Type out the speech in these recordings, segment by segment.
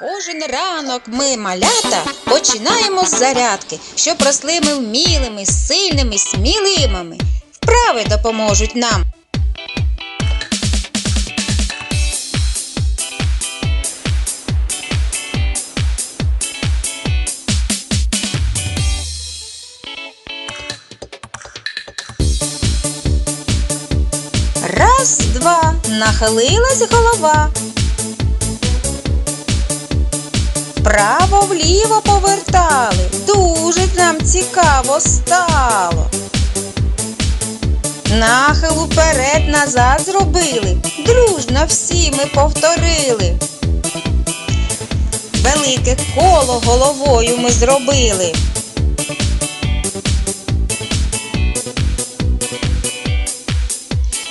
Кожен ранок ми, малята, починаємо з зарядки, щоб росли ми вмілими, сильними, сміливими. Вправи допоможуть нам. Раз, два, нахилилась голова. Вправо вліво повертали. Дуже нам цікаво стало. Нахил уперед назад зробили. Дружно всі ми повторили. Велике коло головою ми зробили.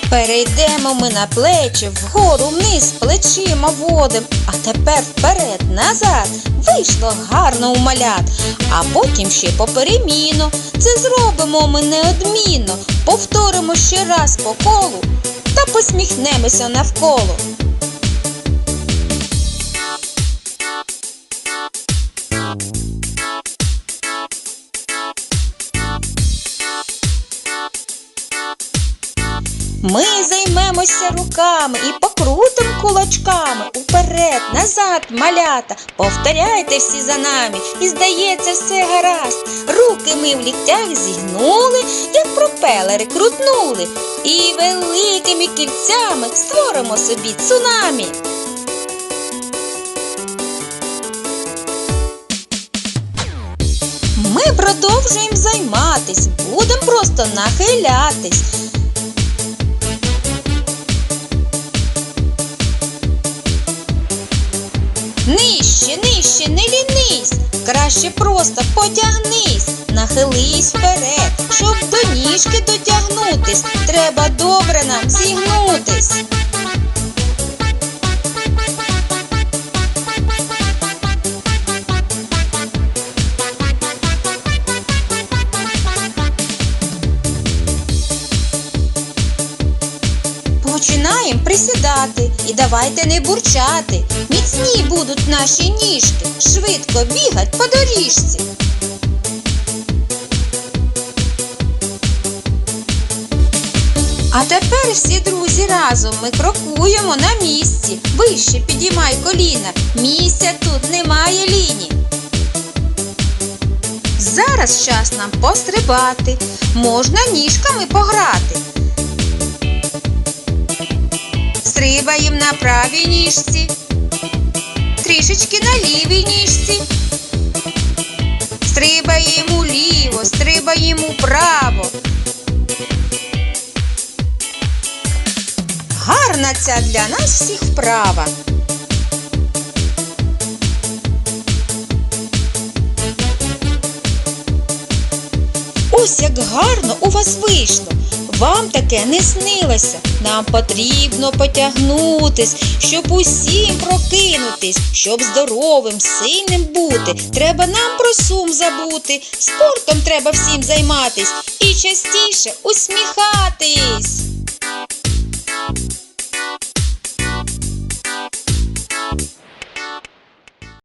Перейдемо ми на плечі, вгору вниз плечима водим, а тепер вперед, назад. Вийшло гарно у малят, а потім ще попереміно. Це зробимо ми неодмінно. Повторимо ще раз по колу та посміхнемося навколо. Ми займемося руками і покрутим кулачками уперед, назад, малята. Повторяйте всі за нами, і здається, все гаразд. Руки ми в ліктях зігнули, як пропелери крутнули. І великими кільцями створимо собі цунамі. Ми продовжуємо займатись, будемо просто нахилятись. Нижче, нижче, не лінись, краще просто потягнись, нахились вперед, щоб до ніжки дотягнутись, треба добре нам зігнутись. Починаємо присідати і давайте не бурчати. Міцні будуть наші ніжки, швидко бігать по доріжці. А тепер всі друзі разом ми крокуємо на місці. Вище підіймай коліна. Місця тут немає ліні. Зараз час нам пострибати. Можна ніжками пограти. Стрибаєм на правій ніжці, трішечки на лівій ніжці. Стрибаєм уліво, стрибаєм управо. Гарна ця для нас всіх вправа. Ось як гарно у вас вийшло. Вам таке не снилося. Нам потрібно потягнутись, щоб усім прокинутись, щоб здоровим, сильним бути. Треба нам про сум забути. Спортом треба всім займатись і частіше усміхатись.